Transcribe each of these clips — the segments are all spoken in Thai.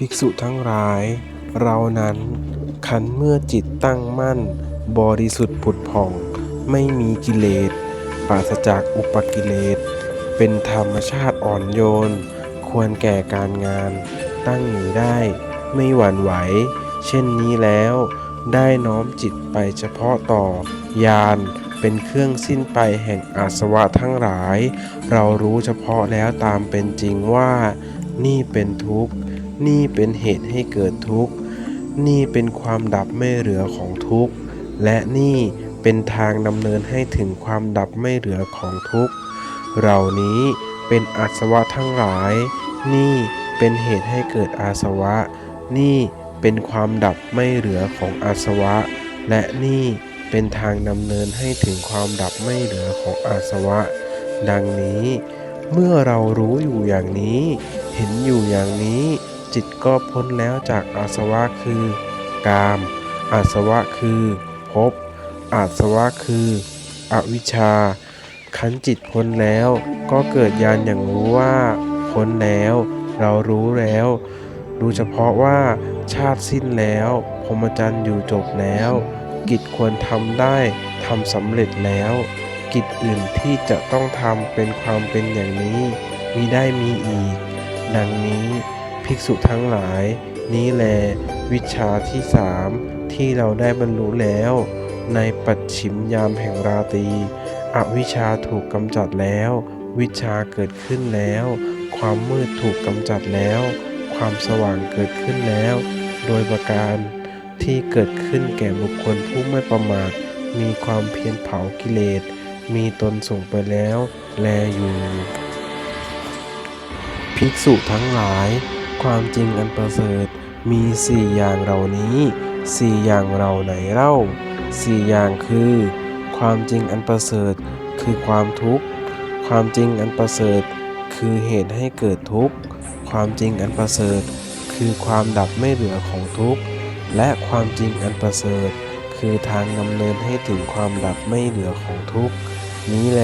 ภิกษุทั้งหลาย เรานั้นขันเมื่อจิตตั้งมั่น บริสุทธิ์ผุดผ่อง ไม่มีกิเลสปราศจากอุปกิเลส เป็นธรรมชาติอ่อนโยน ควรแก่การงาน ตั้งอยู่ได้ไม่หวั่นไหว เช่นนี้แล้วได้น้อมจิตไปเฉพาะต่อยานเป็นเครื่องสิ้นไปแห่งอาสวะทั้งหลาย เรารู้เฉพาะแล้วตามเป็นจริงว่า นี่เป็นทุกข์ นี่เป็นเหตุให้เกิดทุกข์ นี่เป็นความดับไม่เหลือของทุกข์ และนี่เป็นทางดำเนินให้ถึงความดับไม่เหลือของทุกข์ เหล่านี้เป็นอาสวะทั้งหลาย นี่เป็นเหตุให้เกิดอาสวะ นี่เป็นความดับไม่เหลือของอาสวะ และนี่เป็นทางดำเนินให้ถึงความดับไม่เหลือของอาสวะ ดังนี้ เมื่อเรารู้อยู่อย่างนี้ เห็นอยู่อย่างนี้ จิตก็พ้นแล้วจากอาสวะคือกาม อาสวะคือภพ อาสวะคืออวิชชา ขันจิตพ้นแล้วก็เกิดญาณอย่างรู้ว่าพ้นแล้ว เรารู้แล้ว รู้เฉพาะว่าชาติสิ้นแล้วพรหมจรรย์อยู่จบแล้ว กิจควรทำได้ทำสำเร็จแล้ว กิจอื่นที่จะต้องทำเป็นความเป็นอย่างนี้มิได้มีอีก ดังนี้ ภิกษุทั้งหลาย นี้แล วิชาที่สามที่เราได้บรรลุแล้ว ในปัจฉิมยามแห่งราตรีอวิชชาถูกกำจัดแล้ว วิชาเกิดขึ้นแล้ว ความมืดถูกกำจัดแล้ว ความสว่างเกิดขึ้นแล้ว โดยประการที่เกิดขึ้นแก่บุคคลผู้ไม่ประมาท มีความเพียรเผากิเลส มีตนส่งไปแล้ว แลอยู่ ภิกษุทั้งหลาย ความจริงอันประเสริฐมีสี่อย่างเหล่านี้สี่อย่างเหล่าไหนเล่าสี่อย่างคือ ความจริงอันประเสริฐคือความทุกข์ ความจริงอันประเสริฐคือเหตุให้เกิดทุกข์ ความจริงอันประเสริฐคือความดับไม่เหลือของทุกข์ และความจริงอันประเสริฐ คือทางดำเนินให้ถึงความดับไม่เหลือของทุกข์ นี้แล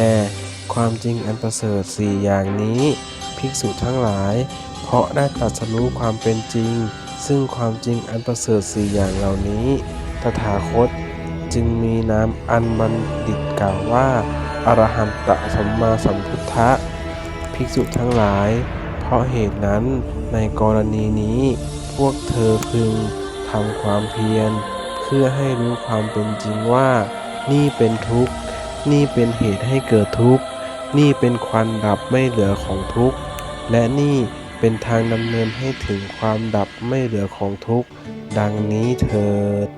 ความจริงอันประเสริฐสี่อย่างนี้ ภิกษุทั้งหลาย ราะได้ตรัสรู้ความเป็นจริง ซึ่งความจริงอันประเสริฐสี่อย่างเหล่านี้ ตถาคตจึงมีนามอันบัณฑิตกล่าวว่า อรหันตสัมมาสัมพุทธะ ภิกษุทั้งหลาย เพราะเหตุนั้นในกรณีนี้ พวกเธอพึงทำความเพียร เพื่อให้รู้ความเป็นจริงว่า นี่เป็นทุกข์ นี่เป็นเหตุให้เกิดทุกข์ นี่เป็นควันดับไม่เหลือของทุกข์ และนี่ เป็นทางดำเนินให้ถึงความดับไม่เหลือของทุกข์ ดังนี้เถิด